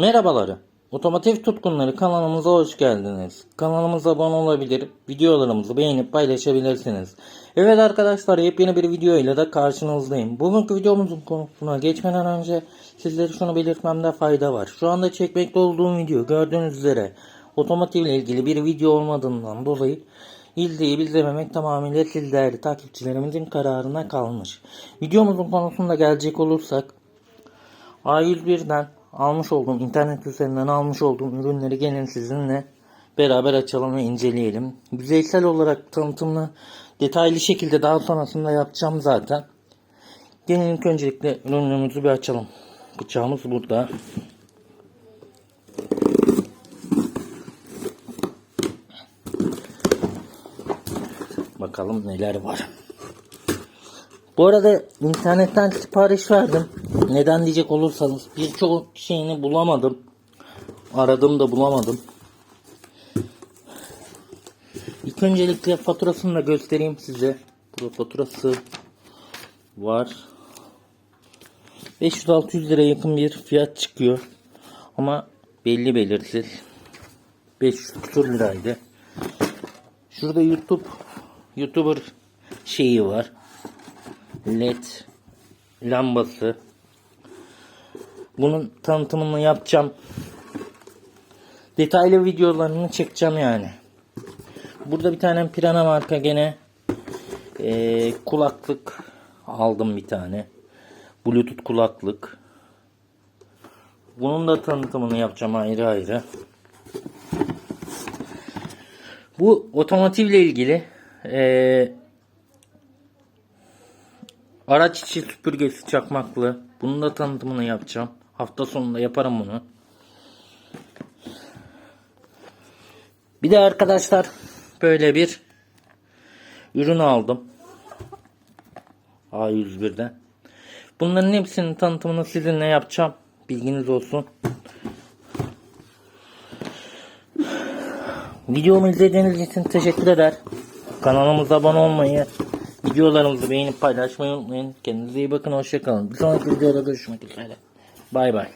Merhabalar. Otomotiv tutkunları kanalımıza hoş geldiniz. Kanalımıza abone olabilir, videolarımızı beğenip paylaşabilirsiniz. Evet arkadaşlar yepyeni bir video ile de karşınızdayım. Bugünkü videomuzun konusuna geçmeden önce sizlere şunu belirtmemde fayda var. Şu anda çekmekte olduğum video gördüğünüz üzere otomotiv ile ilgili bir video olmadığından dolayı izleyip izlememek tamamıyla siz değerli takipçilerimizin kararına kalmış. Videomuzun konusunda gelecek olursak A101'den almış olduğum internet üzerinden almış olduğum ürünleri gelin sizinle beraber açalım ve inceleyelim. Yüzeysel olarak tanıtımını detaylı şekilde daha sonrasında yapacağım zaten. Gelin ilk öncelikle ürünümüzü bir açalım. Bıçağımız burada. Bakalım neler var. Bu arada internetten sipariş verdim. Neden diyecek olursanız birçok şeyini bulamadım. Aradım da bulamadım. İlk öncelikle faturasını da göstereyim size. Burada faturası var. 500-600 lira yakın bir fiyat çıkıyor. Ama belli belirsiz. 500 küsur liraydı. Şurada YouTube YouTuber şeyi var. LED lambası. Bunun tanıtımını yapacağım. Detaylı videolarını çekeceğim yani. Burada bir tane Pirana marka gene eee, kulaklık aldım bir tane. Bluetooth kulaklık. Bunun da tanıtımını yapacağım ayrı ayrı. Bu otomotivle ilgili eee Araç içi süpürgesi çakmaklı. Bunun da tanıtımını yapacağım. Hafta sonunda yaparım bunu. Bir de arkadaşlar böyle bir ürün aldım. A101'den. Bunların hepsinin tanıtımını sizinle yapacağım. Bilginiz olsun. Videomu izlediğiniz için teşekkür eder. Kanalımıza abone olmayı, videolarımızı beğenip paylaşmayı unutmayın. Kendinize iyi bakın, hoşçakalın. Bir sonraki videoda görüşmek üzere. Bay bay.